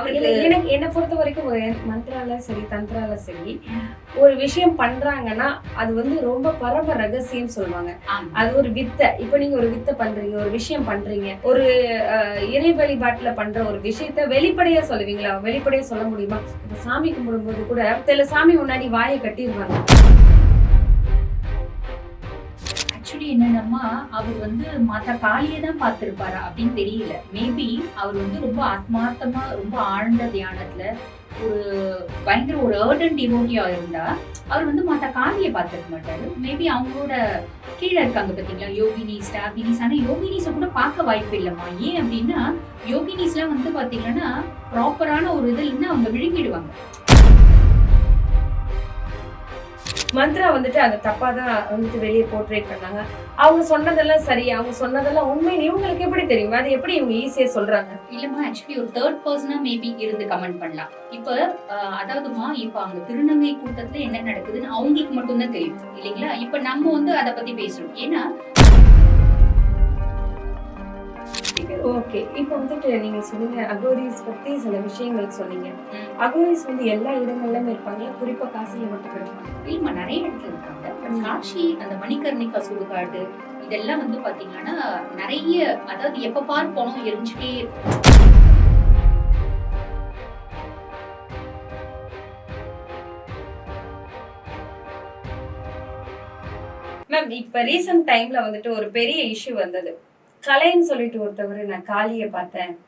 அவருக்கு என்னை பொறுத்த வரைக்கும் மந்திரால சரி தந்திரால சரி ஒரு விஷயம் பண்றாங்கன்னா அது வந்து ரொம்ப பரம ரகசியம் சொல்லுவாங்க. அது ஒரு வித்தை. இப்ப நீங்க ஒரு வித்தை பண்றீங்க ஒரு விஷயம் பண்றீங்க ஒரு இறை வழிபாட்டுல பண்ற ஒரு விஷயத்த வெளிப்படையா சொல்லுவீங்களா? வெளிப்படையா சொல்ல முடியுமா? சாமி கும்பிடும்போது கூட சில சாமி முன்னாடி வாயை கட்டிடுவாங்க. ஆக்சுவலி என்னன்னா அவர் வந்து மாதா காளியை தான் பார்த்திருப்பாரா அப்படின்னு தெரியல. மேபி அவர் வந்து ரொம்ப ஆத்மார்த்தமா ரொம்ப ஆழ்ந்த தியானத்துல ஒரு பயங்கர ஒரு ஏர்டன் டிவோட்டியா இருந்தா அவர் வந்து மாதா காளியை பார்த்துருக்க மாட்டாரு. மேபி அவங்களோட கீழே இருக்காங்க பாத்தீங்களா யோகினிஸ் டாகினிஸ் ஆனா யோகினிஸை கூட பார்க்க வாய்ப்பு இல்லைம்மா. ஏன் அப்படின்னா யோகினிஸ்லாம் வந்து பாத்தீங்கன்னா ப்ராப்பரான ஒரு இதில் இல்லைன்னா அவங்க விழுங்கிடுவாங்க. மந்த்ரா வந்துட்டு அதை தப்பாக தான் வந்துட்டு வெளியே போர்ட்ரேட் பண்ணாங்க. அவங்க சொன்னதெல்லாம் சரி அவங்க சொன்னதெல்லாம் உண்மைன்னு இவங்களுக்கு எப்படி தெரியும்? அது எப்படி இவங்க ஈஸியாக சொல்கிறாங்க இல்லைம்மா ஆக்சுவலி ஒரு தேர்ட் பர்சனாக மேபி இருந்து கமெண்ட் பண்ணலாம். இப்போ அதாவதுமா இப்போ அங்க திருநங்கை கூட்டத்தில் என்ன நடக்குதுன்னு அவங்களுக்கு மட்டும்தான் தெரியும். இல்லைங்களா? இப்போ நம்ம வந்து அதை பற்றி பேசுகிறோம் ஏன்னா ஓகே இப்போ வந்துட்டு நீங்க சொன்னீங்க அகோரிஸ் பத்தி சில விஷயங்கள் சொன்னீங்க. அகோரிஸ் வந்து எல்லா இடங்கள்லயும் இருப்பாங்களா? குறிப்பா காசில மட்டும் இருப்பாங்க இல்லம்மா நிறைய இடத்துல இருக்காங்க. பட் காட்சி அந்த மணிகர்ணிகா சுடுகாடு இதெல்லாம் வந்து பாத்தீங்கன்னா நிறைய அதாவது எப்ப பாரு பணம் எரிஞ்சுட்டே மேம் இப்ப ரீசெண்ட் டைம்ல வந்துட்டு ஒரு பெரிய இஷ்யூ வந்தது. கலைன்னு சொல்லிட்டு ஒருத்தவர் நான் காளிய பார்த்தேன்.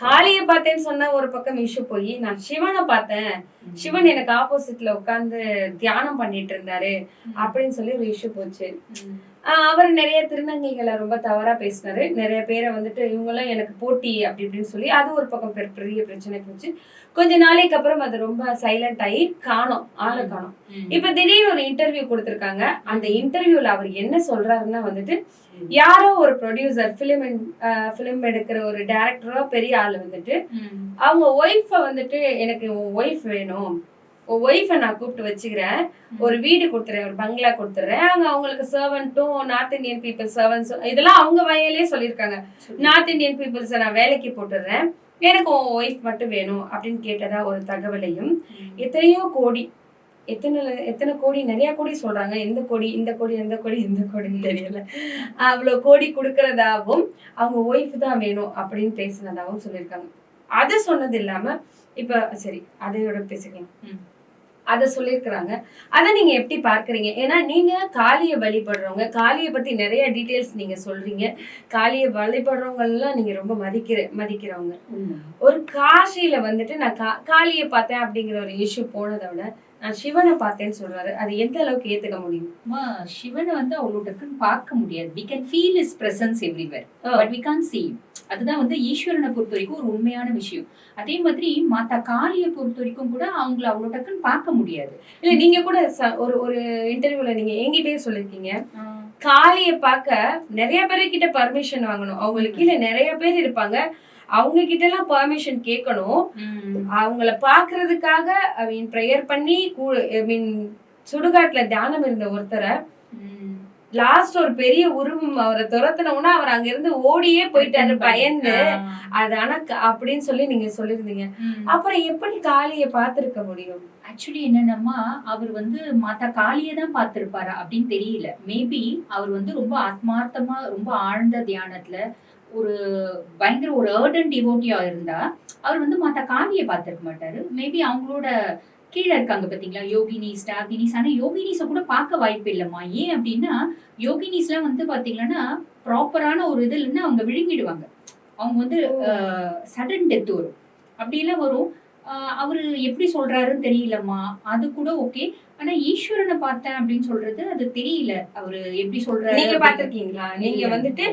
காளிய பார்த்தேன்னு சொன்ன ஒரு பக்கம் இஷ்யூ போய் நான் சிவனை பார்த்தேன். சிவன் எனக்கு ஆப்போசிட்ல உட்கார்ந்து தியானம் பண்ணிட்டு இருந்தாரு. அப்படின்னு சொல்லி ஒரு இஷ்யூ போச்சு. அவர் நிறைய திருநங்கைகளை ரொம்ப தவறா பேசினாரு. நிறைய பேரை வந்துட்டு இவங்கெல்லாம் எனக்கு போட்டி அப்படி இப்படின்னு சொல்லி அது ஒரு பக்கம் பெரிய பிரச்சனை போச்சு கொஞ்ச நாளைக்கு அப்புறம் அது ரொம்ப சைலண்ட் ஆகி காணோம் ஆளை காணோம். இப்ப திடீர்னு ஒரு இன்டர்வியூ கொடுத்திருக்காங்க. அந்த இன்டர்வியூல அவர் என்ன சொல்றாருன்னா வந்துட்டு யாரோ ஒரு ப்ரொடியூசர் பிலிம் பிலிம் எடுக்கிற ஒரு டைரக்டரோ பெரிய ஆள் வந்துட்டு. அவங்க ஒய்ஃப வந்துட்டு எனக்கு ஒய்ஃப் வேணும். உன் ஒய்ஃபை நான் கூப்பிட்டு வச்சுக்கிறேன். ஒரு வீடு கொடுத்துறேன் ஒரு பங்களா கொடுத்துறேன். அங்க அவங்களுக்கு சர்வன்ட்டும் நார்த் இந்தியன் பீப்புள் சர்வன்ஸ் இதெல்லாம் அவங்க வயலே சொல்லியிருக்காங்க. நார்த் இந்தியன் பீப்புள்ஸை நான் வேலைக்கு போட்டுடுறேன். எனக்கு உன் ஒய்ஃப் மட்டும் வேணும் அப்படின்னு கேட்டதா ஒரு தகவலையும் எத்தனையோ கோடி எத்தனை எத்தனை கோடி நிறைய கோடி சொல்றாங்க. எந்த கோடி இந்த கோடி எந்த கோடி எந்த கோடின்னு தெரியல. அவ்வளவு கோடி கொடுக்கறதாவும் அவங்க ஒய்ஃப் தான் வேணும் அப்படின்னு பேசினதாகவும் சொல்லியிருக்காங்க. அது சொன்னது இல்லாம இப்ப சரி அதையோட பேசிக்கலாம். அதை சொல்லியிருக்கிறாங்க அதை நீங்க எப்படி பார்க்கறீங்க? ஏன்னா நீங்க காளியை வழிபடுறவங்க காளியை பத்தி நிறைய டீடைல்ஸ் நீங்க சொல்றீங்க. காளியை வழிபடுறவங்க எல்லாம் நீங்க ரொம்ப மதிக்கிற மதிக்கிறவங்க. ஒரு காசியில வந்துட்டு நான் கா காளியை பார்த்தேன் அப்படிங்கிற ஒரு இஷ்யூ போனதை விட நான் சிவனை பார்த்தேன்னு சொல்றாரு. அது எந்த அளவுக்கு ஏத்துக்க முடியும்? சிவனை வந்து அவ்வளோ டக்குன்னு பார்க்க முடியாது. Can feel his presence everywhere Oh. But can't see him. அதுதான் வந்து ஈஸ்வரனை பொறுத்த வரைக்கும் ஒரு உண்மையான விஷயம். அதே மாதிரி மாதா காளியை பொறுத்த வரைக்கும் கூட அவங்கள அவ்வளோ டக்குன்னு பார்க்க முடியாது. இல்ல நீங்க கூட ஒரு ஒரு இன்டர்வியூல நீங்க என்கிட்டயே சொல்லிருக்கீங்க காளியை பார்க்க நிறைய பேரு கிட்ட பர்மிஷன் வாங்கணும். அவங்களுக்கு கீழே நிறைய பேர் இருப்பாங்க. அவங்க கிட்ட எல்லாம் பர்மிஷன் கேட்கணும். அவங்கள பாக்குறதுக்காக ஐ மீன் ப்ரேயர் பண்ணி ஐ மீன் சுடுகாட்டுல தியானம் இருந்த ஒருத்தரை. லாஸ்ட் ஒரு பெரிய உருவம் அவரை துரத்தினவுன்னா அவர் அங்க இருந்து ஓடியே போயிட்டாரு. பயந்து. அது ஆனா அப்படின்னு சொல்லி நீங்க சொல்லிருந்தீங்க ம். அப்புறம் எப்படி காளியை பார்த்திருக்க முடியும்? ஆக்சுவலி என்னன்னா அவர் வந்து மாதா காளியை தான் பார்த்திருப்பாரா அப்படின்னு தெரியல. மேபி அவர் வந்து ரொம்ப ஆத்மார்த்தமா ரொம்ப ஆழ்ந்த தியானத்துல ஒரு பயங்கர ஒரு ஏர்டன் டிவோட்டியா இருந்தா அவர் வந்து மாதா காளியை பார்த்திருக்க மாட்டாரு. மேபி அவங்களோட கீழே இருக்காங்க பாத்தீங்களா? யோகினிஸ் டாகினிஸ் ஆனா யோகினிஸை கூட பார்க்க வாய்ப்பு இல்லைம்மா. ஏன் அப்படின்னா யோகினிஸ்லாம் வந்து பாத்தீங்கன்னா ப்ராப்பரான ஒரு இது இல்லைன்னா அவங்க விழுங்கிடுவாங்க. அவங்க வந்து சடன் டெத் வரும். அப்படியெல்லாம் வரும். அவரு எப்படி சொல்றாருன்னு தெரியலம்மா. அது கூட ஓகே ஆனா ஈஸ்வரனை பார்த்தேன் அப்படின்னு சொல்றது அது தெரியல. அவரு எப்படி சொல்றாரு நீங்க. பாத்திருக்கீங்களா நீங்க. வந்துட்டு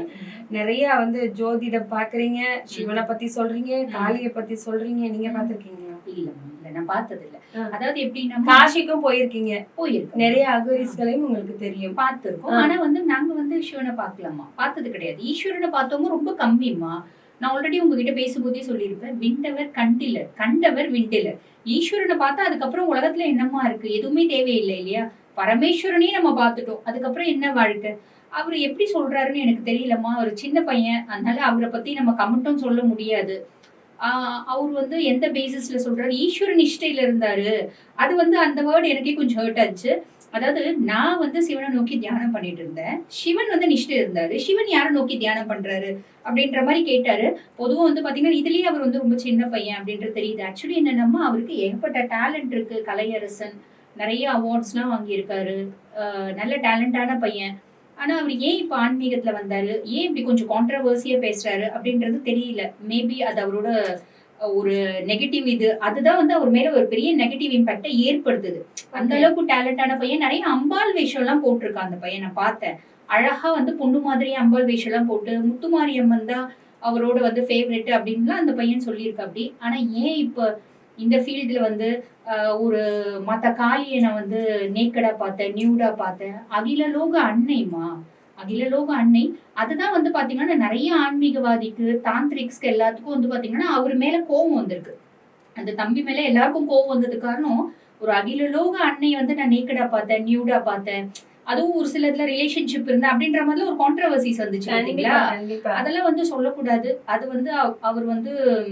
நிறைய வந்து ஜோதிடம் பாக்குறீங்க சிவனை பத்தி சொல்றீங்க காளிய பத்தி சொல்றீங்க நீங்க பாத்திருக்கீங்களா இல்லம்மா. இல்ல நான் பார்த்தது இல்ல. அதாவது எப்படின்னா காசிக்கும் போயிருக்கீங்க. போயிருக்கோம். நிறைய அகோரிஸ்களையும் உங்களுக்கு தெரியும். பார்த்திருக்கோம். ஆனா வந்து நாங்க வந்து சிவனை பார்க்கலாமா? பார்த்தது கிடையாது. ஈஸ்வரனை பார்த்தவங்க ரொம்ப கம்மிம்மா. நான் ஆல்ரெடி உங்ககிட்ட பேசும்போதே சொல்லியிருப்பேன். விண்டவர் கண்டிலர். கண்டவர் விண்டிலர். ஈஸ்வரனை பார்த்தா அதுக்கப்புறம் உலகத்துல என்னமா இருக்கு? எதுவுமே தேவையில்லை இல்லையா? பரமேஸ்வரனையும் நம்ம பார்த்துட்டோம். அதுக்கப்புறம் என்ன வாழ்க்கை? அவர் எப்படி சொல்றாருன்னு எனக்கு தெரியலம்மா. அவர் சின்ன பையன். அதனால அவரை பத்தி நம்ம கமெண்ட்டும் சொல்ல முடியாது. அவர் வந்து எந்த பேசிஸ்ல சொல்றாரு? ஈஸ்வர நிஷ்டையில இருந்தாரு. அது வந்து அந்த வேர்டு எனக்கே கொஞ்சம் ஹர்ட் ஆச்சு. அதாவது நான் வந்து சிவனை நோக்கி தியானம் பண்ணிட்டு இருந்தேன். சிவன் வந்து நிஷ்டை இருந்தாரு. சிவன் யாரை நோக்கி தியானம் பண்றாரு? அப்படின்ற மாதிரி கேட்டாரு. பொதுவாக வந்து பாத்தீங்கன்னா இதுலயே அவர் வந்து ரொம்ப சின்ன பையன் அப்படின்றது தெரியுது. ஆக்சுவலி என்னன்னா அவருக்கு ஏகப்பட்ட டேலண்ட் இருக்கு. கலையரசன் நிறைய அவார்ட்ஸ்லாம் வாங்கியிருக்காரு. நல்ல டேலண்டான பையன். ஆனா அவர் ஏன் இப்ப ஆன்மீகத்துல வந்தாரு? ஏன் இப்படி கொஞ்சம் கான்ட்ரவர்சியா பேசுறாரு? அப்படின்றது தெரியல. மேபி அது அவரோட ஒரு நெகட்டிவ் இது. அதுதான் வந்து அவர் மேல ஒரு பெரிய நெகட்டிவ் இம்பாக்டை ஏற்படுத்துது. அந்த அளவுக்கு டேலண்டான பையன். நிறைய அம்பாள் வேஷம் எல்லாம் போட்டிருக்கான் அந்த பையன். நான் பார்த்தேன். அழகா வந்து பொண்ணு மாதிரி அம்பாள் வேஷம் எல்லாம் போட்டு முத்துமாரியம்மன் தான் அவரோட வந்து ஃபேவரெட் அப்படின்லாம் அந்த பையன் சொல்லியிருக்கா அப்படி ஆனா ஏன் இப்ப இந்த ஃபீல்டுல வந்து ஒரு மத்த காளியை நான் வந்து நேக்கடா பார்த்தேன் நியூடா பார்த்தேன். அகிலலோக அன்னைமா அகிலலோக அன்னை. அதுதான் வந்து பாத்தீங்கன்னா நிறைய ஆன்மீகவாதிக்கு தாந்திரிக்ஸ்க்கு எல்லாத்துக்கும் வந்து பாத்தீங்கன்னா அவர் மேல கோபம் வந்திருக்கு. அந்த தம்பி மேல எல்லாருக்கும் கோபம் வந்தது காரணம் ஒரு அகிலலோக அன்னை வந்து நான் நேக்கடா பார்த்தேன் நியூடா பார்த்தேன். அதுவும் ஒரு சிலதுல ரிலேஷன்ஷிப் இருந்தா அப்படின்ற மாதிரி ஒரு கான்ட்ரவர்சிஸ் வந்துச்சு அதெல்லாம் வந்து சொல்லக்கூடாது. அது வந்து அவ- அவர் வந்து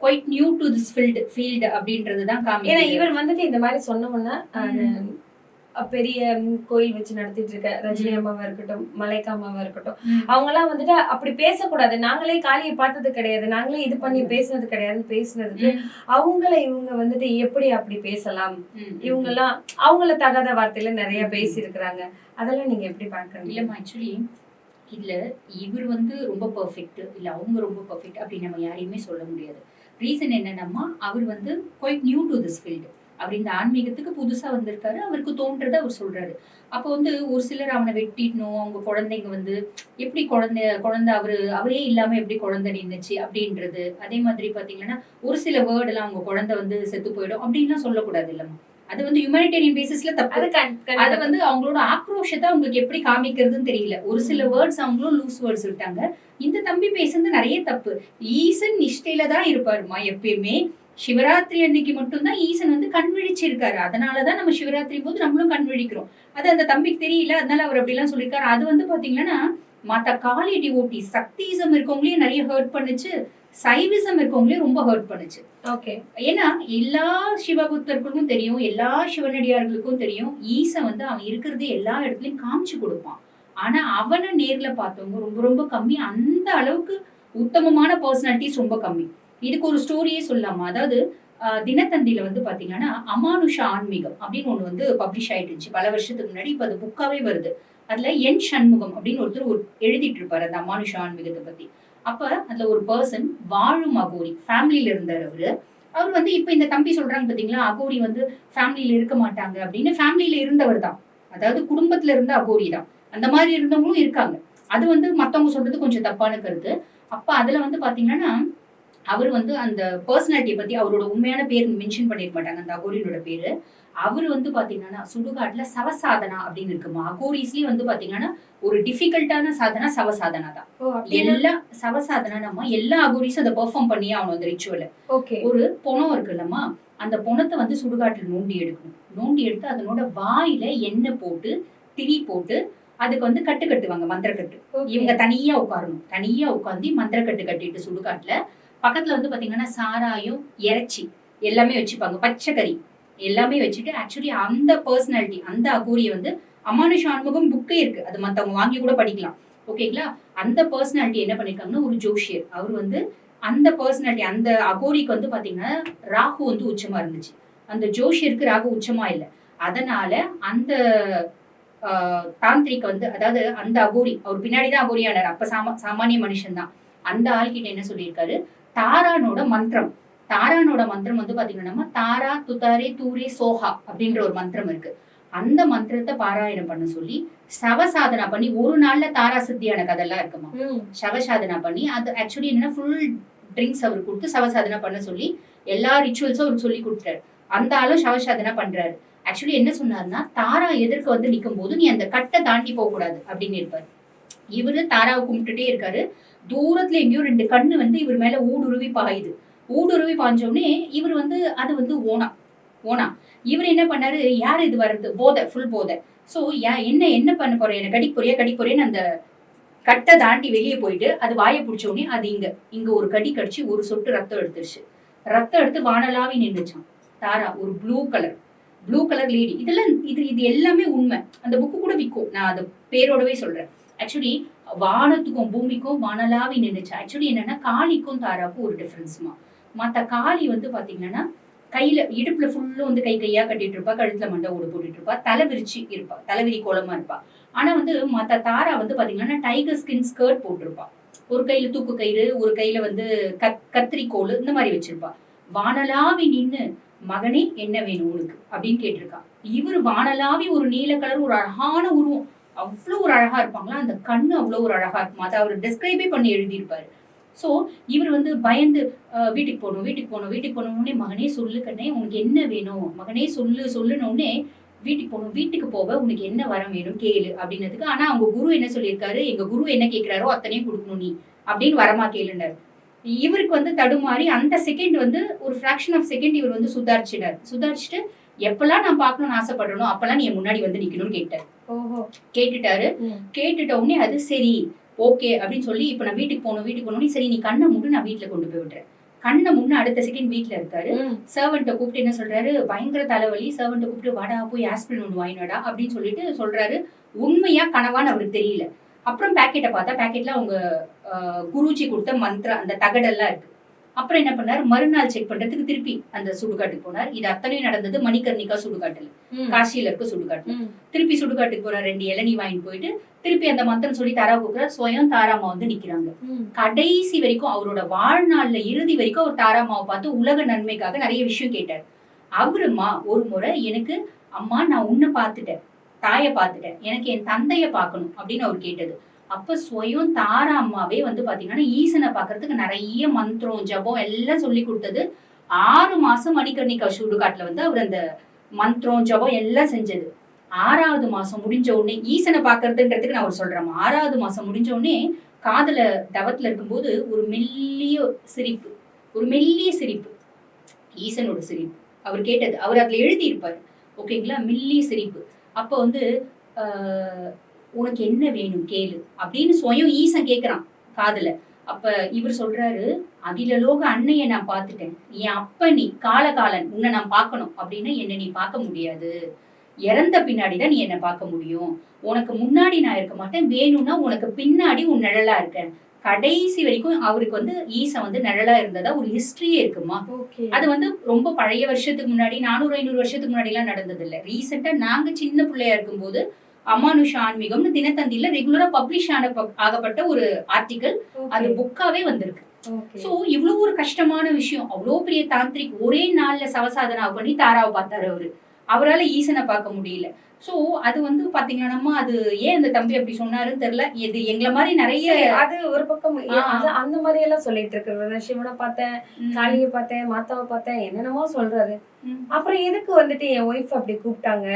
quite new to this field field அப்படின்றது தான் ஏன்னா காமி இவர் வந்துட்டு இந்த மாதிரி சொன்னோம்னா பெரிய கோயில் வச்சு நடத்திட்டு இருக்க ரஜினி அம்மாவா இருக்கட்டும் மலைக்கா அம்மாவா இருக்கட்டும் அவங்க எல்லாம் வந்துட்டு அப்படி பேசக்கூடாது. நாங்களே காளியை பார்த்தது கிடையாது. நாங்களே இது பண்ணி பேசுனது கிடையாதுன்னு பேசுனதுக்கு அவங்கள இவங்க வந்துட்டு எப்படி அப்படி பேசலாம்? இவங்க எல்லாம் அவங்கள தகாத வார்த்தையில நிறைய பேசி இருக்கிறாங்க அதெல்லாம் நீங்க எப்படி பாக்குறீங்க இல்லம்மா ஆக்சுவலி இதுல இவர் வந்து ரொம்ப பெர்ஃபெக்ட் இல்ல அவங்க ரொம்ப பெர்ஃபெக்ட் அப்படி நம்ம யாரையுமே சொல்ல முடியாது. ரீசன் என்னன்னா அவர் வந்து quite new to this field அவர் இந்த ஆன்மீகத்துக்கு புதுசா வந்திருக்காரு. அவருக்கு தோன்றதை அவர் சொல்றாரு. அப்போ வந்து ஒரு சிலர் அவனை வெட்டிடணும். அவங்க குழந்தைங்க வந்து எப்படி குழந்தை குழந்தை அவரு அவரே இல்லாம எப்படி குழந்தை நின்னுச்சு அப்படின்றது. அதே மாதிரி பாத்தீங்கன்னா ஒரு சில வேர்டெல்லாம் அவங்க குழந்தை வந்து செத்து போயிடும் அப்படின்லாம் சொல்லக்கூடாது இல்லம்மா? அது வந்து ஹியூமனிடேரியன் பேசிஸ்ல தப்பு. அது. வந்து அவங்களோட ஆக்ரோஷத்தை அவங்களுக்கு எப்படி காமிக்கிறதுன்னு தெரியல. ஒரு சில வேர்ட்ஸ் அவங்களும் லூஸ் வேர்ட்ஸ் விட்டாங்க இந்த தம்பி பேசுனது நிறைய தப்பு. ஈசன் நிஷ்டையில தான் இருப்பாருமா எப்பயுமே. சிவராத்திரி அன்னைக்கு மட்டும்தான் ஈசன் வந்து கண் விழிச்சிருக்காரு. அதனாலதான் நம்ம சிவராத்திரி போது நம்மளும் கண் விழிக்கிறோம். அது அந்த தம்பிக்கு தெரியல. அதனால அவர் அப்படிலாம் சொல்லியிருக்காரு. அது வந்து பாத்தீங்கன்னா மத்த காலி டிவோட்டி சக்திசம் இருக்கவங்களையும் நிறைய ஹர்ட் பண்ணுச்சு. சைவிசம் இருக்கவங்களையும் ரொம்ப ஹர்ட் பண்ணுச்சு. ஓகே. ஏன்னா எல்லா சிவபக்தர்களுக்கும் தெரியும் எல்லா சிவனடியார்களுக்கும் தெரியும் ஈசன் வந்து அவன் இருக்கிறது எல்லா இடத்துலயும் காமிச்சு கொடுப்பான். ஆனா அவனை நேர்ல பார்த்தவங்க ரொம்ப ரொம்ப கம்மி. அந்த அளவுக்கு உத்தமமான பர்சனாலிட்டிஸ் ரொம்ப கம்மி. இதுக்கு ஒரு ஸ்டோரியே சொல்லலாமா? அதாவது தினத்தந்தியில வந்து பாத்தீங்கன்னா அமானுஷ ஆன்மீகம் அப்படின்னு ஒண்ணு வந்து பப்ளிஷ் ஆயிட்டு இருந்துச்சு. பல வருஷத்துக்கு முன்னாடி இப்ப அது புக்காவே வருது. அதுல என் சண்முகம் அப்படின்னு ஒருத்தர் ஒரு எழுதிட்டு இருப்பாரு அந்த அமானுஷ ஆன்மீகத்தை பத்தி. அப்ப அதுல ஒரு பர்சன் வாழும் அகோரி ஃபேமிலியில இருந்தார் அவரு. அவர் வந்து இப்ப இந்த தம்பி சொல்றாங்க பாத்தீங்களா அகோரி வந்து ஃபேமிலியில இருக்க மாட்டாங்க அப்படின்னு ஃபேமிலியில இருந்தவர் தான். அதாவது குடும்பத்துல இருந்த அகோரி தான். அந்த மாதிரி இருந்தவங்களும் இருக்காங்க. அது வந்து மத்தவங்க சொல்றது கொஞ்சம் தப்பான கருத்து. அப்ப அதுல வந்து பாத்தீங்கன்னா அவர் வந்து அந்த பர்சனாலிட்டியை பத்தி அவரோட உண்மையான பேர் மென்ஷன் பண்ணிருக்க மாட்டாங்க அந்த அகோரியோட பேரு. அவர் வந்து பாத்தீங்கன்னா சுடுகாட்டுல சவசாதனா அப்படின்னு இருக்குமா அகோரிஸ்லயே வந்து பாத்தீங்கன்னா ஒரு டிஃபிகல்ட்டான சாதனா சவசாதனா தான். எல்லா சவசாதனா நம்ம எல்லா அகோரிஸும் அதை பெர்ஃபார்ம் பண்ணியே ஆகணும் அந்த ரிச்சுவலை ஒரு பொணம் இருக்குல்லம்மா அந்த பொணத்தை வந்து சுடுகாட்டுல நோண்டி எடுக்கணும். நோண்டி எடுத்து அதனோட வாயில எண்ணெய் போட்டு திரி போட்டு அதுக்கு வந்து கட்டு கட்டுவாங்க மந்திரக்கட்டு. இவங்க தனியா உட்காரணும். தனியா உட்காந்து மந்திரக்கட்டு கட்டிட்டு சுடுகாட்டுல பக்கத்துல வந்து பாத்தீங்கன்னா சாராயம் இறைச்சி எல்லாமே வச்சுப்பாங்க. பச்சைக்கறி எல்லாமே வச்சுட்டு ஆக்சுவலி அந்த பர்சனாலிட்டி அந்த அகோரியை வந்து அமானுஷ ஆன்மகம் புக்கே இருக்கு. அது மத்தவங்க வாங்கி கூட படிக்கலாம். ஓகேங்களா அந்த பர்சனாலிட்டி என்ன பண்ணிருக்காங்கன்னா ஒரு ஜோஷியர். அவர் வந்து அந்த பர்சனாலிட்டி அந்த அகோரிக்கு வந்து பாத்தீங்கன்னா ராகு வந்து உச்சமா இருந்துச்சு. அந்த ஜோஷியருக்கு ராகு உச்சமா இல்லை. அதனால அந்த ஆஹ், தாந்திரிக் வந்து அதாவது அந்த அகோரி அவர் பின்னாடி தான் அகோரியானார். அப்ப சாமா சாமானிய மனுஷன் தான் அந்த ஆள்கிட்ட என்ன சொல்லியிருக்காரு? தாரானோட மந்திரம். தாரானோட மந்திரம் வந்து பாத்தீங்கன்னா தாரா துதாரே தூரே சோஹா அப்படின்ற ஒரு மந்திரம் இருக்கு. அந்த மந்திரத்தை பாராயணம் பண்ண சொல்லி சவசாதனா பண்ணி ஒரு நாள்ல தாரா சித்தியான கதெல்லாம் இருக்குமா? சவசாதனா பண்ணி அது ஆக்சுவலி என்னன்னா ஃபுல் ட்ரிங்க்ஸ் அவர் கொடுத்து சவசாதனா பண்ண சொல்லி எல்லா ரிச்சுவல்ஸும் அவர் சொல்லி கொடுத்தாரு அந்த ஆளும் சவசாதனா பண்றாரு. ஆக்சுவலி என்ன சொன்னாருன்னா தாரா எதிர்க்க வந்து நிற்கும் போது நீ அந்த கட்டை தாண்டி போக கூடாது அப்படின்னு இருப்பாரு. இவரு தாராவை கும்பிட்டுட்டே இருக்காரு. தூரத்துல எங்கேயோ ரெண்டு கண்ணு வந்து இவர் மேல ஊடுருவி பாயுது. ஊடுருவி பாஞ்சோடனே இவர் வந்து அது வந்து ஓனா ஓனா. இவர் என்ன பண்ணாரு? யார் இது வர்றது? போதை ஃபுல் போதை. சோ யா என்ன என்ன பண்ண போற? என்ன கடிக்க போறியா? கடிக்க போறேன்னு அந்த கட்டை தாண்டி வெளியே போயிட்டு அது வாயை பிடிச்சோடனே அது இங்க இங்க ஒரு கடி கடிச்சு ஒரு சொட்டு ரத்தம் எடுத்துருச்சு. ரத்தம் எடுத்து வானலாவி நின்றுச்சான் தாரா ஒரு blue colour blue colour lady இதெல்லாம் இது இது எல்லாமே உண்மை. அந்த புக்கு கூட விற்கும் நான் அது பேரோடவே சொல்றேன். ஆக்சுவலி வானத்துக்கும் பூமிக்கும் வானலாவி நின்றுச்சு ஆக்சுவலி என்னன்னா காளிக்கும் தாராக்கும் ஒரு டிஃப்ரென்ஸ்மா மற்ற காளி வந்து பாத்தீங்கன்னா கையில இடுப்புல ஃபுல்லும் வந்து கை கையா கட்டிட்டு இருப்பா கழுத்துல மண்டை ஓடு போட்டுட்டு இருப்பா தலை விரிச்சு இருப்பா தலைவிரி கோலமா இருப்பா. ஆனா வந்து மத்த தாரா வந்து பாத்தீங்கன்னா டைகர் ஸ்கின் ஸ்கர்ட் போட்டிருப்பா. ஒரு கையில தூக்கு கயிறு ஒரு கையில வந்து கத் கத்திரிக்கோல் இந்த மாதிரி வச்சிருப்பா. வானலாவி நின்னு மகனே என்ன வேணும் உனக்கு? அப்படின்னு கேட்டிருக்கா. இவர் வானலாவி ஒரு நீல கலர் ஒரு அழகான உருவம். அவ்வளோ ஒரு அழகா இருப்பாங்களா? அந்த கண்ணு அவ்வளோ ஒரு அழகா இருக்குமா? அதை அவர் டிஸ்கிரைபே பண்ணி எழுதியிருப்பாரு. ஸோ இவர் வந்து பயந்து வீட்டுக்கு போகணும் வீட்டுக்கு போகணும் வீட்டுக்கு போகணுன்னே மகனே சொல்லு கண்ணே உனக்கு என்ன வேணும்? மகனே சொல்லு சொல்லுனோடனே வீட்டுக்கு போகணும் வீட்டுக்கு போக உனக்கு என்ன வரம் வேணும் கேளு அப்படின்னதுக்கு. ஆனா அவங்க குரு என்ன சொல்லியிருக்காரு? எங்க குரு என்ன கேட்கிறாரோ அத்தனையும் கொடுக்கணும் நீ அப்படின்னு வரமா கேளுனர் இவருக்கு வந்து தடுமாறி அந்த செகண்ட் வந்து ஒரு ஃப்ராக்ஷன் ஆஃப் செகண்ட் இவர் வந்து சுதாரிச்சிட்டார். சுதாரிச்சுட்டு எப்பெல்லாம் நான் பார்க்கணும்னு ஆசைப்படுறனோ அப்பெல்லாம் நீ முன்னாடி வந்து நிக்கணும்னு கேட்டார். ஓஹோ. கேட்டுட்டாரு. கேட்டுட்ட உடனே அது சரி ஓகே அப்படின்னு சொல்லி இப்போ நான் வீட்டுக்கு போகணும் வீட்டுக்கு போகணும் சரி நீ கண்ணை மூடு நான் வீட்டில் கொண்டு போய் விடுறேன் கண்ணை முன்ன அடுத்த செகண்ட் வீட்டில் இருக்காரு. சர்வெண்ட்டை கூப்பிட்டு என்ன சொல்றாரு? பயங்கர தலைவலி சர்வெண்ட்டை கூப்பிட்டு வாடா போய் ஆஸ்பிரின் ஒன்று வாங்கினடா அப்படின்னு சொல்லிட்டு சொல்றாரு. உண்மையா கனவான்னு அவருக்கு தெரியல. அப்புறம் பேக்கெட்டை பார்த்தா பேக்கெட்ல அவங்க குருஜி கொடுத்த மந்த்ரா அந்த தகடெல்லாம் இருக்கு. அப்புறம் என்ன பண்ணாரு? மறுநாள் செக் பண்றதுக்கு திருப்பி அந்த சுடுகாட்டுக்கு போனார். இது அத்தனையும் நடந்தது மணிகர்ணிகா சுடுகாட்டுல. காசியில இருக்க சுடுகாட்டுல ம். திருப்பி சுடுகாட்டுக்கு போற ரெண்டு இளநீ வாங்கிட்டு போயிட்டு திருப்பி அந்த மந்திரம் சொல்லி தாரா கொடுக்குற சுயம் தாராமா வந்து நிக்கிறாங்க. கடைசி வரைக்கும் அவரோட வாழ்நாள்ல இறுதி வரைக்கும் அவர் தாராமாவை பார்த்து உலக நன்மைக்காக நிறைய விஷயம் கேட்டார். அவருமா ஒரு முறை எனக்கு அம்மா நான் உன்னை பார்த்துட்டேன். தாயை பார்த்துட்டேன். எனக்கு என் தந்தைய பார்க்கணும். அப்படின்னு அவர் கேட்டது. அப்ப சுயம் தாரா அம்மாவே வந்து பாத்தீங்கன்னா ஈசனை பார்க்கறதுக்கு நிறைய மந்திரம் ஜபம் எல்லாம் சொல்லி கொடுத்தது. ஆறு மாசம் மணிக்கர்ணிகா சுடுகாட்டுல வந்து அவர் அந்த மந்திரம் ஜபம் எல்லாம் செஞ்சது. ஆறாவது மாசம் முடிஞ்ச உடனே ஈசனை பார்க்கறதுன்றதுக்கு நான் ஒரு சொல்றேன் ஆறாவது மாசம் முடிஞ்ச உடனே காதல தவத்துல இருக்கும்போது ஒரு மெல்லிய சிரிப்பு ஒரு மெல்லிய சிரிப்பு. ஈசனோட சிரிப்பு. அவர் கேட்டது அவர் அதுல எழுதியிருப்பார். ஓகேங்களா? மெல்லிய சிரிப்பு. அப்போ வந்து உனக்கு என்ன வேணும் கேளு அப்படின்னு சுயம் ஈசன் கேக்குறான் காதுல. அப்ப இவர் சொல்றாரு அகிலலோக அன்னைய நான் பார்த்துட்டேன். என் அப்ப நீ காலகாலன். உன்னை நான் பார்க்கணும். அப்படின்னா என்னை நீ பார்க்க முடியாது. இறந்த பின்னாடி தான் நீ என்னை பார்க்க முடியும். உனக்கு முன்னாடி நான் இருக்க மாட்டேன். வேணும்னா உனக்கு பின்னாடி உன் நிழலா இருக்கேன். கடைசி வரைக்கும் அவருக்கு வந்து ஈசன் வந்து நிழலா இருந்ததா ஒரு ஹிஸ்டரியே இருக்குமா? அது வந்து ரொம்ப பழைய வருஷத்துக்கு முன்னாடி நானூறு ஐநூறு வருஷத்துக்கு முன்னாடி எல்லாம் நடந்தது இல்ல ரீசெண்டா நாங்க சின்ன பிள்ளையா இருக்கும்போது அமானுஷ ஆன்மீகம்னு தினத்தந்தியில ரெகுலரா பப்ளிஷ் ஆன ஆகப்பட்ட ஒரு ஆர்டிகல் அது புக்காவே வந்திருக்கு. சோ இவ்வளவு ஒரு கஷ்டமான விஷயம். அவ்வளோ பெரிய தாந்திரிக் ஒரே நாள்ல சவசாதனா பண்ணி தாராவை பார்த்தாரு அவரு. அவரால ஈசனை பார்க்க முடியல. சோ அது வந்து பாத்தீங்கன்னா அது ஏன் அந்த தம்பி அப்படி சொன்னாருன்னு தெரியல. இது எங்களை மாதிரி நிறைய அது ஒரு பக்கம் அந்த மாதிரி எல்லாம் சொல்லிட்டு இருக்கிறது. சிவனை பார்த்தேன் காளியை பார்த்தேன் மாத்தாவை பார்த்தேன் என்னென்னமோ சொல்றாரு. அப்புறம் எதுக்கு வந்துட்டு என் ஒய்ஃப் அப்படி கூப்பிட்டாங்க?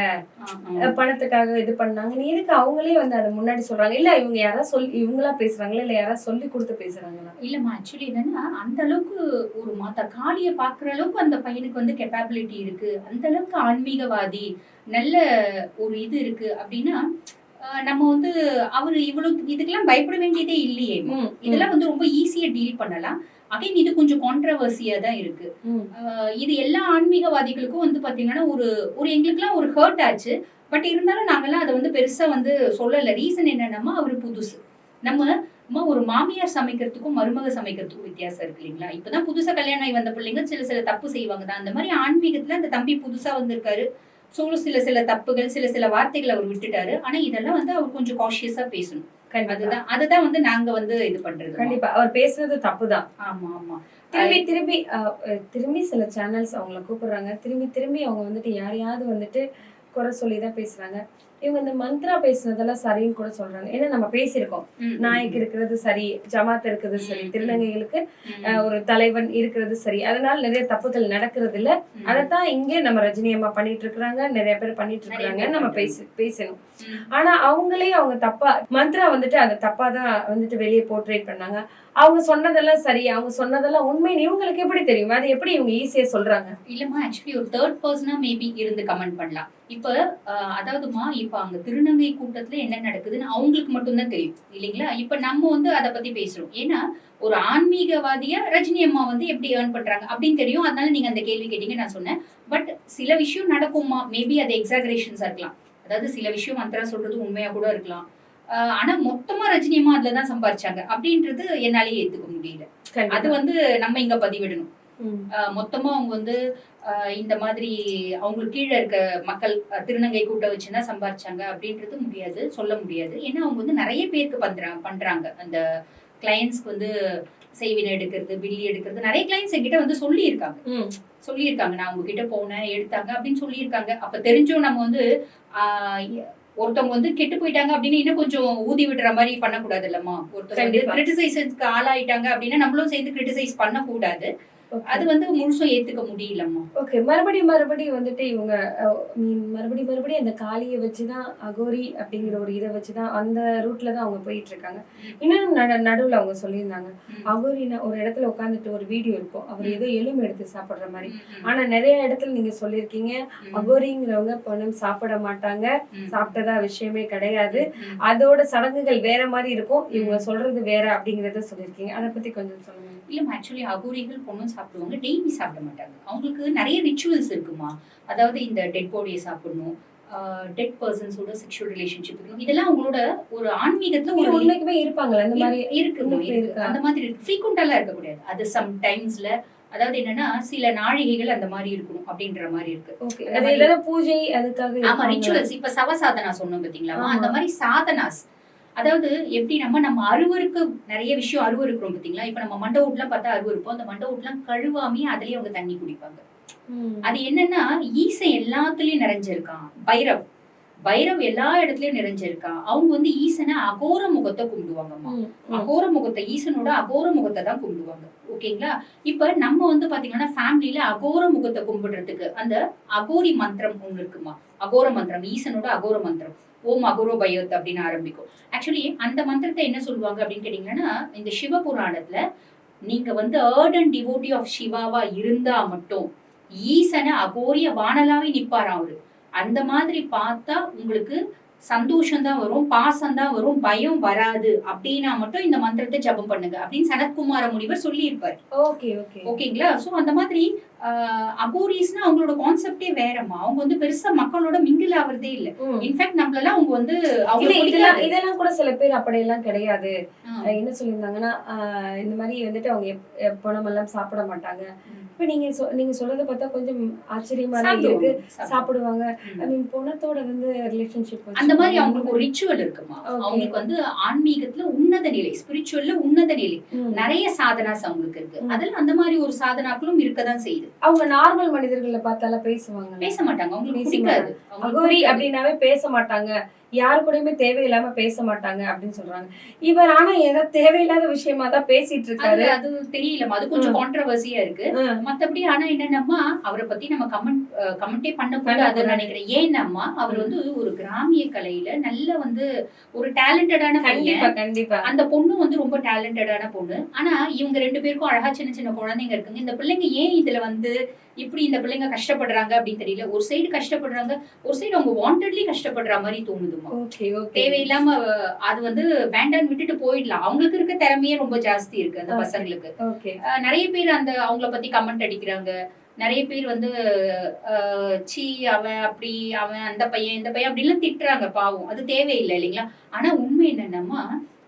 பணத்துக்காக இது பண்ணாங்க. நீ எதுக்கு அவங்களே வந்து அதை முன்னாடி சொல்றாங்க? இல்ல இவங்க யாராவது சொல்லி இவங்களா பேசுறாங்களா? இல்ல யாராவது சொல்லி கொடுத்து பேசுறாங்களா? இல்லம்மா ஆக்சுவலி என்னன்னா அந்த அளவுக்கு ஒரு மாதா காளியை பார்க்குற அளவுக்கு அந்த பையனுக்கு வந்து கெப்பாபிலிட்டி இருக்கு. அந்த அளவுக்கு ஆன்மீகவாதி. நல்ல ஒரு இது இருக்கு அப்படின்னா நம்ம வந்து அவர் இவ்வளவு இதுக்கெல்லாம் பயப்பட வேண்டியதே இல்லையே. இதெல்லாம் வந்து ரொம்ப ஈஸியா டீல் பண்ணலாம். அகைன் இது கொஞ்சம் கான்ட்ரவர்சியா தான் இருக்கு. இது எல்லா ஆன்மீகவாதிகளுக்கும் வந்து பாத்தீங்கன்னா ஒரு ஒரு எங்களுக்குலாம் ஒரு ஹர்ட் ஆச்சு. பட் இருந்தாலும் நாங்கெல்லாம் அதை வந்து பெருசா வந்து சொல்லல. ரீசன் என்னன்னா அவர் புதுசு. நம்ம அம்மா ஒரு மாமியார் சமைக்கிறதுக்கும் மருமக சமைக்கிறதுக்கும் வித்தியாசம் இருக்கு இல்லைங்களா? இப்பதான் புதுசா கல்யாணம் ஆகி வந்த பிள்ளைங்க சில சில தப்பு செய்வாங்க தான். அந்த மாதிரி ஆன்மீகத்துல அந்த தம்பி புதுசா வந்திருக்காரு. ஸோ சில சில தப்புகள் சில சில வார்த்தைகளை அவர் விட்டுட்டாரு. ஆனா இதெல்லாம் வந்து அவர் கொஞ்சம் காஷியஸா பேசணும். கண்டிப்பா. அதுதான் அதுதான் வந்து நாங்க வந்து இது பண்றது. கண்டிப்பா. அவர் பேசுறது தப்புதான். ஆமா ஆமா. திரும்பி திரும்பி திரும்பி சில சேனல்ஸ் அவங்கள கூப்பிடுறாங்க. திரும்பி திரும்பி அவங்க வந்துட்டு யாரையாவது வந்துட்டு குறை சொல்லி தான் பேசுறாங்க. இவங்க இந்த மந்த்ரா பேசுனதெல்லாம் சரின்னு கூட சொல்றாங்க. ஏன்னா நம்ம பேசியிருக்கோம். ம், ம், நாயக் இருக்கிறது சரி ஜமாத் இருக்கிறது சரி திருநங்கைகளுக்கு ஒரு தலைவன் இருக்கிறது சரி. அதனால நிறைய தப்புகள் நடக்கிறது இல்ல. அதைத்தான் இங்கே நம்ம ரஜினி அம்மா பண்ணிட்டு இருக்கிறாங்க நிறைய பேர் பண்ணிட்டு பேர் நம்ம. பேசி பேசணும். ஆனா அவங்களே அவங்க தப்பா மந்த்ரா வந்துட்டு அதை தப்பா தான் வந்துட்டு வெளியே போர்ட்ரேட் பண்ணாங்க. அவங்க சொன்னதெல்லாம் சரி அவங்க சொன்னதெல்லாம் உண்மைன்னு இவங்களுக்கு எப்படி தெரியும்? அது எப்படி இவங்க ஈஸியா சொல்றாங்க? இல்லம்மா ஆக்சுவலி ஒரு தேர்ட் பர்சனா மேபி இருந்து கமெண்ட் பண்ணலாம். இப்ப அதாவதுமா இப்ப அங்க திருநங்கை கூட்டத்துல என்ன நடக்குதுன்னு அவங்களுக்கு மட்டும்தான் தெரியும் இல்லைங்களா? இப்ப நம்ம வந்து அதை பத்தி பேசுறோம். ஏன்னா ஒரு ஆன்மீகவாதியா ரஜினி அம்மா வந்து எப்படி ஏர்ன் பண்றாங்க அப்படின்னு தெரியும். அதனால நீங்க அந்த கேள்வி கேட்டீங்க நான் சொன்னேன். பட் சில விஷயம் நடக்குமா மேபி அது எக்ஸாகரேஷன்ஸா இருக்கலாம். அதாவது சில விஷயம் மந்திரா சொல்றது உண்மையா கூட இருக்கலாம். ஆனா மொத்தமா ரஜினி அம்மா அதுல தான் சம்பாரிச்சாங்க. அப்படின்றது என்னாலேயே ஏத்துக்க முடியல. அது. வந்து நம்ம இங்க பதிவிடணும். மொத்தமா அவங்க வந்து இந்த மாதிரி அவங்களுக்கு கீழே இருக்க மக்கள் திருநங்கை கூட்டம் வச்சுதான் சம்பாரிச்சாங்க அப்படின்றது முடியாது சொல்ல முடியாது. ஏன்னா அவங்க வந்து நிறைய பேருக்கு பண்றாங்க பண்றாங்க. அந்த கிளையன்ஸ்க்கு வந்து செய்வினை எடுக்கிறது பில்லி எடுக்கிறது நிறைய கிளைண்ட்ஸ் என்கிட்ட வந்து சொல்லியிருக்காங்க. சொல்லியிருக்காங்க. நான் உங்ககிட்ட போனேன் எடுத்தாங்க அப்படின்னு சொல்லியிருக்காங்க. அப்ப தெரிஞ்சும் நம்ம வந்து ஆஹ் ஒருத்தவங்க வந்து கெட்டு போயிட்டாங்க அப்படின்னு இன்னும் கொஞ்சம் ஊதி விடுற மாதிரி பண்ணக்கூடாது இல்லம்மா ஒருத்தவங்க. கிரிட்டிசைசஸ்க்கு ஆளாயிட்டாங்க அப்படின்னா நம்மளும் சேர்ந்து கிரிட்டிசைஸ் பண்ணக்கூடாது. அது வந்து முழுசும் ஏத்துக்க முடியலம்மா. ஓகே மறுபடியும் மறுபடியும் வந்துட்டு இவங்க மீன் மறுபடியும் மறுபடியும் அந்த காளியை வச்சுதான் அகோரி அப்படிங்கிற ஒரு இதை வச்சுதான் அந்த ரூட்ல தான் அவங்க போயிட்டு இருக்காங்க. இன்னும் நடு நடுவுல அவங்க சொல்லியிருந்தாங்க. அகோரினா ஒரு இடத்துல உட்காந்துட்டு ஒரு வீடியோ இருக்கும். அவர். ஏதோ எலும்பு எடுத்து சாப்பிடுற மாதிரி. ஆனா நிறைய இடத்துல நீங்க சொல்லியிருக்கீங்க அகோரிங்கிறவங்க பணம் சாப்பிட மாட்டாங்க. சாப்பிட்டதா விஷயமே கிடையாது. அதோட சடங்குகள் வேற மாதிரி இருக்கும். இவங்க சொல்றது வேற அப்படிங்கறத சொல்லியிருக்கீங்க. அதை பத்தி கொஞ்சம் சொல்லுங்க. இல்ல ஆக்சுவலி அகோரிகள் பொண்ணும் சாப்பிடுவாங்க டெய்லி சாப்பிட மாட்டாங்க. அவங்களுக்கு நிறைய ரிச்சுவல்ஸ் இருக்குமா? அதாவது இந்த டெட் பாடியை சாப்பிடணும் டெட் பர்சன்ஸோட செக்ஷுவல் ரிலேஷன்ஷிப் இருக்கணும் இதெல்லாம் அவங்களோட ஒரு ஆன்மீகத்துல ஒரு உண்மைக்குமே இருப்பாங்களா? இந்த மாதிரி இருக்கு? அந்த மாதிரி இருக்கு. ஃப்ரீக்வெண்டாலாம் இருக்கக்கூடாது அது சம் டைம்ஸ்ல அதாவது என்னன்னா சில நாழிகைகள் அந்த மாதிரி இருக்கணும் அப்படின்ற மாதிரி இருக்கு. அந்த பூஜை அதுக்காக ஆமா? ரிச்சுவல்ஸ் இப்ப சவசாதனா சொன்னோம் பாத்தீங்களா. அந்த மாதிரி சாதனாஸ். அதாவது எப்படி நம்ம நம்ம அருவருக்கு நிறைய விஷயம் அருவருக்கிறோம் பாத்தீங்களா இப்ப நம்ம மண்ட வீட்டுலாம் பார்த்தா அருவருப்போம் அந்த மண்ட வீட்டுலாம் கழுவாமே அதுலயே அவங்க தண்ணி குடிப்பாங்க. அது என்னன்னா ஈசன் எல்லாத்துலயும் நிறைஞ்சிருக்கான். பைரவ். பைரவ் எல்லா இடத்துலயும் நிறைஞ்சிருக்கான். அவங்க வந்து ஈசனை அகோர முகத்தை கும்பிடுவாங்கம்மா. ம். அகோர முகத்தை ஈசனோட அகோர முகத்தை தான் கும்பிடுவாங்க. ஓகேங்களா? இப்ப நம்ம வந்து பாத்தீங்கன்னா ஃபேமிலில அகோர முகத்தை கும்பிடுறதுக்கு அந்த அகோரி மந்திரம் ஒண்ணு இருக்குமா? அகோர மந்திரம் ஈசனோட அகோர மந்திரம். ஓம் அகோரோ பயோத் அப்படின்னு ஆரம்பிக்கும். ஆக்சுவலி அந்த மந்திரத்தை என்ன சொல்லுவாங்க அப்படின்னு கேட்டீங்கன்னா இந்த சிவ புராணத்துல நீங்க வந்து ஏர்டன் டிவோட்டி ஆஃப் சிவாவா இருந்தா மட்டும் ஈசனை அகோரிய வானலாவே நிப்பாராம் அவரு. அந்த மாதிரி பார்த்தா உங்களுக்கு சந்தோஷம் தான் வரும் பாசம் தான் வரும் பயம் வராது. அப்படின்னா மட்டும் இந்த மந்திரத்தை ஜபம் பண்ணுங்க அப்படின்னு சனத்குமார முனிவர் சொல்லியிருப்பாரு. ஓகே ஓகே ஓகேங்களா சோ அந்த மாதிரி அகோரிஸ்னா அவங்களோட கான்செப்டே வேறம்மா. அவங்க வந்து பெருசா மக்களோட மிங்கில் ஆவறதே இல்ல. இன்ஃபேக்ட் நம்மளெல்லாம் அவங்க வந்து இதெல்லாம் இதெல்லாம் கூட சில பேர் அப்படியெல்லாம் கிடையாது. என்ன சொல்லியிருந்தாங்கன்னா இந்த மாதிரி வந்துட்டு அவங்க பணமெல்லாம் சாப்பிட மாட்டாங்க. இப்ப நீங்க நீங்க சொல்றத பார்த்தா கொஞ்சம் ஆச்சரியமா இருக்கு. சாப்பிடுவாங்க. ஐ மீன் பணத்தோட வந்து ரிலேஷன்ஷிப் அந்த மாதிரி அவங்களுக்கு ஒரு ரிச்சுவல் இருக்குமா. அவங்களுக்கு வந்து ஆன்மீகத்துல உன்னத நிலை ஸ்பிரிச்சுவல்ல உன்னத நிலை. நிறைய சாதனாஸ் அவங்களுக்கு இருக்கு. ம். அதுல அந்த மாதிரி ஒரு சாதனாக்களும் இருக்கதான் செய்யுது. அவங்க நார்மல் மனிதர்களை பார்த்தால பேசுவாங்க பேச மாட்டாங்க. அவங்களுக்கு பிடிக்காது. அப்படின்னாவே பேச மாட்டாங்க. யாரு கூடயுமே தேவையில்லாம பேச மாட்டாங்க அப்படின்னு சொல்றாங்க. இவர் ஆனா ஏதோ தேவையில்லாத விஷயமா தான் பேசிட்டு இருக்காரு. அது தெரியல அது கொஞ்சம் கான்ட்ரவர்சியா இருக்கு. மத்தபடி ஆனா என்னன்னம்மா அவரை பத்தி நம்ம கமெண்ட் கமெண்டே பண்ண பண்ணக்கூடாது. நினைக்கிறேன். ஏன்னம்மா அவர் வந்து ஒரு கிராமிய கலையில நல்ல வந்து ஒரு டேலண்டடான கண்டிப்பா கண்டிப்பா. அந்த பொண்ணு வந்து ரொம்ப டேலண்டடான பொண்ணு. ஆனா இவங்க ரெண்டு பேருக்கும் அழகா சின்ன சின்ன குழந்தைங்க இருக்குங்க. இந்த பிள்ளைங்க ஏன் இதுல வந்து இப்படி இந்த பிள்ளைங்க கஷ்டப்படுறாங்க அப்படின்னு தெரியல. ஒரு சைடு கஷ்டப்படுறாங்க ஒரு சைடு அவங்க வாண்டட்லி கஷ்டப்படுற மாதிரி தோணுதுமா தேவையில்லாம அது வந்து வேண்டான்னு விட்டுட்டு போயிடலாம். அவங்களுக்கு இருக்க திறமையே ரொம்ப ஜாஸ்தி இருக்கு அந்த. பசங்களுக்கு. நிறைய பேர் அந்த அவங்கள பத்தி கமெண்ட் அடிக்கிறாங்க. நிறைய பேர் வந்து சீ அவன் அப்படி அவன் அந்த பையன் இந்த பையன் அப்படிலாம் திட்டுறாங்க பாவம். அது தேவையில்லை இல்லைங்களா? ஆனா உண்மை என்னன்னா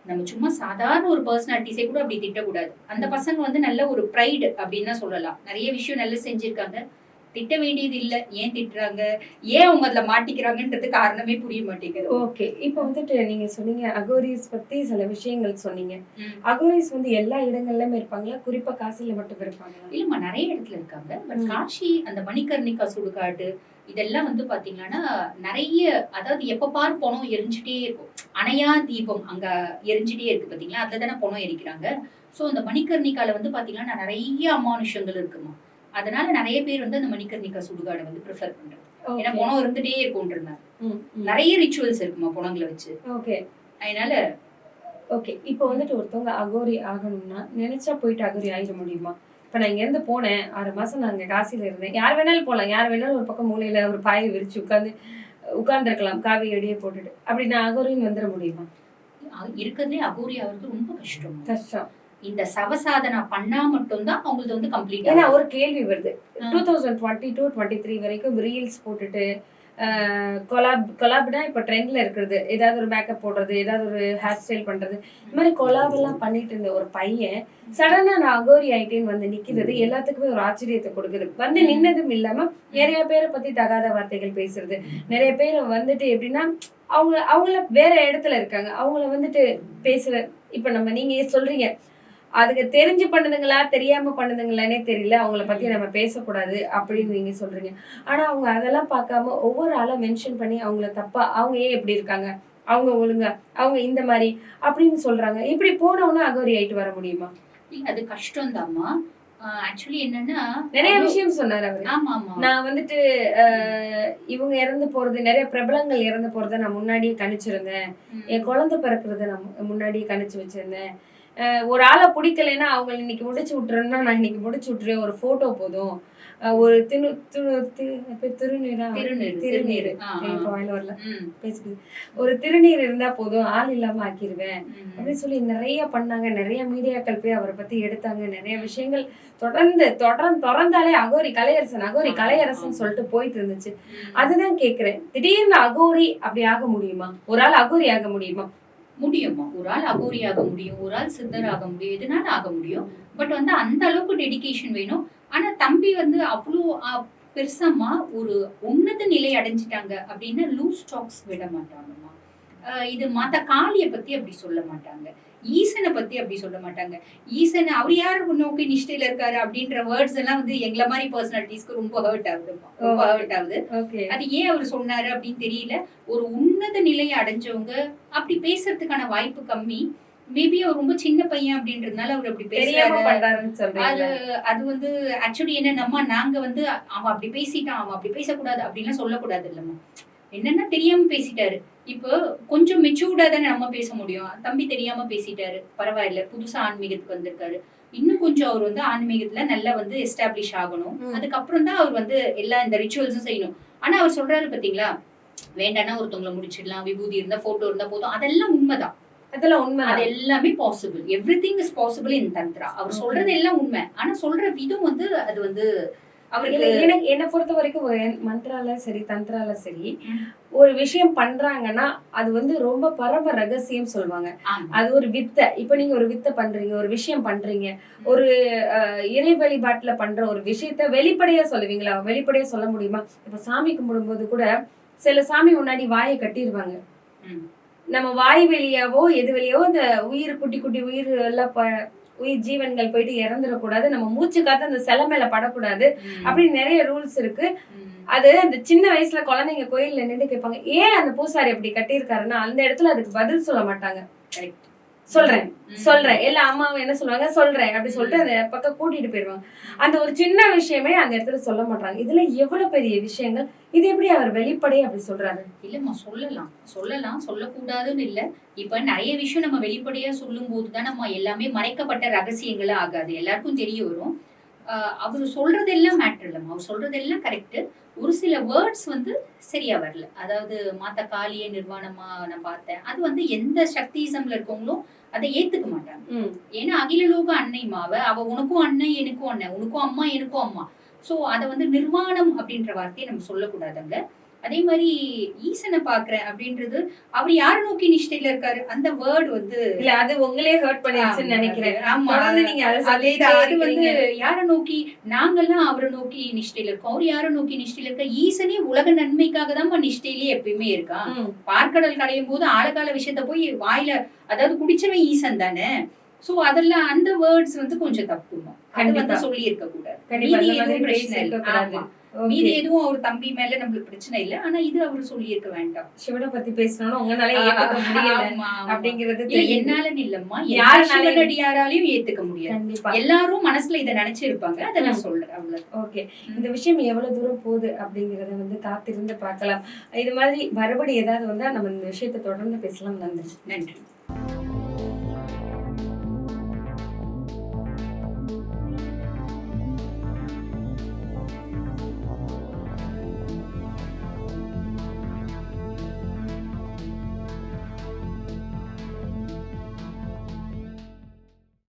நம்ம சும்மா சாதாரண ஒரு பர்சனாலிட்டிஸே கூட அப்படி திட்டக்கூடாது. அந்த பசங்க வந்து நல்ல ஒரு ப்ரைடு அப்படின்னு தான் சொல்லலாம். நிறைய விஷயம் நல்லா செஞ்சிருக்காங்க. திட்ட வேண்டியது இல்ல. ஏன் திட்டுறாங்க? ஏன் அவங்க அதுல மாட்டிக்கிறாங்கன்றது காரணமே புரிய மாட்டேங்குது. ஓகே இப்போ வந்துட்டு நீங்க சொன்னீங்க அகோரிஸ் பத்தி சில விஷயங்கள் சொன்னீங்க. அகோரிஸ் வந்து எல்லா இடங்கள்லயும் இருப்பாங்களா? குறிப்பா காசில மட்டும் இருப்பாங்களா? இல்லம்மா நிறைய இடத்துல இருக்காங்க. பட். காஷி அந்த மணிகர்ணிகா சுடுகாடு இதெல்லாம் வந்து பாத்தீங்கன்னா நிறைய அதாவது எப்ப பாரு பணம் எரிஞ்சுட்டே இருக்கும். அணையா தீபம் அங்க எரிஞ்சுட்டே இருக்கு பாத்தீங்களா? அதுல தானே பணம் எரிக்கிறாங்க. சோ அந்த மணிகர்ணிகால வந்து பாத்தீங்கன்னா நிறைய அமானுஷங்கள் இருக்குமா? அதனால நிறைய பேர் வந்து அந்த மணிகர்ணிகா சுடுகாடை வந்து ப்ரிஃபர் பண்றாங்க ஏன்னா பணம் இருந்துட்டே இருக்கும்ன்றாங்க நிறைய ரிச்சுவல்ஸ் இருக்குமா பணங்களை வச்சு? ஓகே அதனால ஓகே இப்போ வந்துட்டு ஒருத்தவங்க அகோரி ஆகணும்னா நினைச்சா போயிட்டு அகோரி ஆயிட முடியுமா? இப்போ நான் இங்க இருந்து போனேன். ஆறு மாசம் நான் அங்க காசில இருந்தேன். யார் வேணாலும் போகலாம் யார் வேணாலும் ஒரு பக்கம் மூலையில ஒரு பாயை விரிச்சு உட்காந்து உட்கார்ந்துருக்கலாம். காவி அடியே போட்டுட்டு. அப்படி நான் அகோரின்னு வந்துட முடியுமா? இருக்கிறதுலே அகோரி அவருக்கு ரொம்ப கஷ்டம். கஷ்டம். இந்த சவசாதனா பண்ணா மட்டும்தான் அவங்களுக்கு வந்து கம்ப்ளீட் ஏன்னா ஒரு கேள்வி வருது. Two thousand twenty two twenty three வரைக்கும் ரீல்ஸ் போட்டுட்டு கொலாப் கொலாப்னா இப்போ ட்ரெண்ட்ல இருக்கிறது. ஏதாவது ஒரு மேக்கப் போடுறது ஏதாவது ஒரு ஹேர் ஸ்டைல் பண்றது. இந்த மாதிரி கொலாப் எல்லாம் பண்ணிட்டு இருந்த ஒரு பையன் சடனா நான் அகோரி ஆயிட்டேன்னு வந்து நிக்கிறது எல்லாத்துக்குமே ஒரு ஆச்சரியத்தை கொடுக்குது. வந்து நின்னதும் இல்லாம நிறைய பேரை பத்தி தகாத வார்த்தைகள் பேசுறது. நிறைய பேர் வந்துட்டு எப்படின்னா அவங்க அவங்கள வேற இடத்துல இருக்காங்க. அவங்கள வந்துட்டு பேசுற இப்ப நம்ம நீங்க சொல்றீங்க அதுக்கு தெரிஞ்சு பண்ணுதுங்களா தெரியாம பண்ணுதுங்களானே தெரியல. அவங்கள பத்தி நம்ம பேசக்கூடாது அப்படின்னு நீங்க சொல்றீங்க. ஆனா அவங்க அதெல்லாம் பார்க்காம ஒவ்வொரு ஆளா மென்ஷன் பண்ணி அவங்கள தப்பா அவங்க ஏன் இப்படி இருக்காங்க? அவங்க ஒழுங்கா அவங்க இந்த மாதிரி அப்படின்னு சொல்றாங்க. இப்படி போனவொன்னே அகோரி ஆயிட்டு வர முடியுமா? அது கஷ்டம் தான்மா ஆக்சுவலி என்னன்னா நிறைய விஷயம் சொன்னாரு அவரு. நான் வந்துட்டு இவங்க இறந்து போறது நிறைய பிரபலங்கள் இறந்து போறத நான் முன்னாடியே கணிச்சிருந்தேன். என் குழந்தை பிறக்கிறத நான் முன்னாடியே கணிச்சு வச்சிருந்தேன். ஒரு ஆளை பிடிக்கலைன்னா அவங்க இன்னைக்கு முடிச்சு விட்டுறேன்னா நான் இன்னைக்கு முடிச்சு விட்டுறேன். ஒரு போட்டோ போதும். ஒரு திரு திருநீரா? திருநீர் வரல. பேசுது. ஒரு திருநீர் இருந்தா போதும். ஆள் இல்லாம ஆக்கிருவேன். ம். அப்படின்னு சொல்லி நிறைய பண்ணாங்க. நிறைய மீடியாக்கள் போய் அவரை பத்தி எடுத்தாங்க. நிறைய விஷயங்கள் தொடர்ந்து தொடர்ந்து திறந்தாலே அகோரி கலையரசன் அகோரி கலையரசன் சொல்லிட்டு போயிட்டு இருந்துச்சு. அதுதான் கேக்குறேன். திடீர்னு அகோரி அப்படி ஆக முடியுமா? ஒரு ஆள் அகோரி ஆக முடியுமா? முடியுமா? ஒரு ஆள் அகோரி ஆக முடியும் ஒரு ஆள் சித்தர் ஆக முடியும் எதுனால ஆக முடியும்? பட் வந்து அந்த அளவுக்கு டெடிகேஷன் வேணும். ஆனா தம்பி வந்து அவ்வளோ பெருசாமா ஒரு உன்னத நிலை அடைஞ்சிட்டாங்க அப்படின்னா லூஸ் ஸ்டாக்ஸ் விட மாட்டாங்கம்மா. இது மத்த காளிய பத்தி அப்படி சொல்ல மாட்டாங்க. ஈசனை பத்தி அப்படி சொல்ல மாட்டாங்க. ஈசன் அவர் யார் நோக்கி நிஷ்டையில இருக்காரு அப்படின்ற வேர்ட்ஸ் எல்லாம் வந்து எங்களை மாதிரி பர்சனாலிட்டிஸ்க்கு ரொம்ப ஹர்ட் ஆகுதுமா ரொம்ப ஹர்ட் ஆகுது. அது ஏன் அவர் சொன்னாரு அப்படின்னு தெரியல. ஒரு உன்னத நிலையை அடைஞ்சவங்க அப்படி பேசுறதுக்கான வாய்ப்பு கம்மி. மேபி அவர் ரொம்ப சின்ன பையன் அப்படின்றதுனால அவர் அப்படி பேசுறாரு. அது அது வந்து ஆக்சுவலி என்னன்னா நாங்க வந்து அவன் அப்படி பேசிட்டான் அவன் அப்படி பேசக்கூடாது அப்படின்லாம் சொல்லக்கூடாது இல்லம்மா. என்னன்னா தெரியாம பேசிட்டாரு. இப்போ கொஞ்சம் மெச்சூர்டா தானே நம்ம பேச முடியும். தம்பி தெரியாம பேசிட்டாரு. பரவாயில்ல புதுசா ஆன்மீகத்துக்கு வந்திருக்காரு. இன்னும் கொஞ்சம் அவர் வந்து ஆன்மீகத்துல நல்லா வந்து எஸ்டாப்ளிஷ் ஆகணும். அதுக்கப்புறம் தான் அவர் வந்து எல்லா இந்த ரிச்சுவல்ஸும் செய்யணும். ஆனா அவர் சொல்றாரு பாத்தீங்களா? வேண்டாம்னா ஒருத்தவங்களை முடிச்சிடலாம். விபூதி இருந்தா போட்டோ இருந்தா போதும். அதெல்லாம் உண்மைதான். அதெல்லாம் உண்மை அது எல்லாமே possible everything is possible in tantra அவர். சொல்றது எல்லாம் உண்மை. ஆனா சொல்ற விதம் வந்து அது வந்து அவருக்கு என்னை பொறுத்த வரைக்கும் மந்த்ரால சரி தந்த்ரால சரி. ஒரு விஷயம் பண்றாங்கன்னா அது வந்து ரொம்ப பரம ரகசியம் சொல்லுவாங்க. அது ஒரு வித்தை இப்ப நீங்க ஒரு வித்தை பண்றீங்க ஒரு விஷயம் பண்றீங்க ஒரு இறை வழிபாட்டுல பண்ற ஒரு விஷயத்த வெளிப்படையா சொல்லுவீங்களா வெளிப்படையா சொல்ல முடியுமா இப்ப சாமி கும்பிடும்போது கூட சில சாமி முன்னாடி வாயை கட்டிடுவாங்க. நம்ம வாய் வெளியாவோ எது வெளியாவோ அந்த உயிர் குட்டி குட்டி உயிர் எல்லாம் உயிர் ஜீவன்கள் போயிட்டு இறந்துடக்கூடாது நம்ம மூச்சு காத்து அந்த சிலை மேல படக்கூடாது ம். அப்படி நிறைய ரூல்ஸ் இருக்கு. அது அந்த சின்ன வயசுல குழந்தைங்க கோயில்ல நின்று கேட்பாங்க ஏன் அந்த பூசாரி அப்படி கட்டியிருக்காருன்னா அந்த இடத்துல அதுக்கு பதில் சொல்ல மாட்டாங்க Correct. சொல்றேன். சொல்றேன். எல்லா அம்மாவும் என்ன சொல்லுவாங்க? சொல்றேன். அப்படி சொல்லிட்டு அந்த பக்கம் கூட்டிட்டு போயிருவாங்க. அந்த ஒரு சின்ன விஷயமே அந்த இடத்துல சொல்ல மாட்டாங்க. இதுல எவ்வளவு பெரிய விஷயங்கள்? இது எப்படி அவர் வெளிப்படையா அப்படி சொல்றாரு? இல்லம்மா சொல்லலாம். சொல்லலாம். சொல்லக்கூடாதுன்னு இல்ல. இப்ப நிறைய விஷயம் நம்ம வெளிப்படையா சொல்லும் போதுதான் நம்ம எல்லாமே மறைக்கப்பட்ட ரகசியங்களா ஆகாது. எல்லாருக்கும் தெரிய வரும். அவர் சொல்றதெல்லாம் மேட்டர் இல்லம்மா. அவர் சொல்றதெல்லாம் கரெக்ட் ஒரு சில வேர்ட்ஸ் வந்து சரியா வரல. அதாவது மாத்த காளிய நிர்வாணமா நான் பார்த்தேன். அது வந்து எந்த சக்திசம்ல இருக்கவங்களும் அதை ஏத்துக்க மாட்டாங்க. ஏன்னா அகில லோக அன்னை மாவ அவ உனக்கும் அண்ணன் எனக்கும் அண்ணன் உனக்கும் அம்மா எனக்கும் அம்மா. சோ அத வந்து நிர்வாணம் அப்படின்ற வார்த்தையை நம்ம சொல்லக்கூடாதுங்க. அதே மாதிரி ஈசனை பாக்குறேன் அப்படின்றது அவர் யார நோக்கி நிஷ்டையில இருக்காரு? அந்த வேர்ட் வந்து இல்ல அது உங்களே ஹர்ட் பண்ணிருச்சுன்னு நினைக்கிறேன். ஆமா. நீங்க அதை. அது வந்து. யார நோக்கி? நாங்கெல்லாம் அவரை நோக்கி நிஷ்டையில இருக்கோம். அவர் யார நோக்கி நிஷ்டையில இருக்கா? ஈசனே உலக நன்மைக்காக தான் நிஷ்டையிலேயே எப்பயுமே இருக்கான். பார்க்கடல் கடையும் போது ஆழகால விஷயத்த போய் வாயில அதாவது குடிச்சவன் ஈசன் தானே? சோ அதெல்லாம் அந்த வேர்ட்ஸ் வந்து கொஞ்சம் தப்புமா? அது. வந்து சொல்லி இருக்க கூடாது மீதி எதுவும் அவர் தம்பி மேல நம்மளுக்கு பிரச்சனை இல்ல. ஆனா இது அவர் சொல்லி இருக்க வேண்டாம். சிவனை பத்தி பேசணும்னு உங்களால ஏத்துக்க முடியல. அப்படிங்கிறது. என்னாலன்னு இல்லம்மா யாருனாலும் சிவனடியாராலையும் ஏத்துக்க முடியாது. எல்லாரும் மனசுல இத நினைச்சிருப்பாங்க. அதை நான் சொல்றேன் அவ்வளவு ஓகே இந்த விஷயம் எவ்வளவு தூரம் போகுது அப்படிங்கறத வந்து காத்திருந்து பார்க்கலாம். இது மாதிரி மறுபடி ஏதாவது வந்தா நம்ம இந்த விஷயத்தை தொடர்ந்து பேசலாம். நன்றி. நன்றி.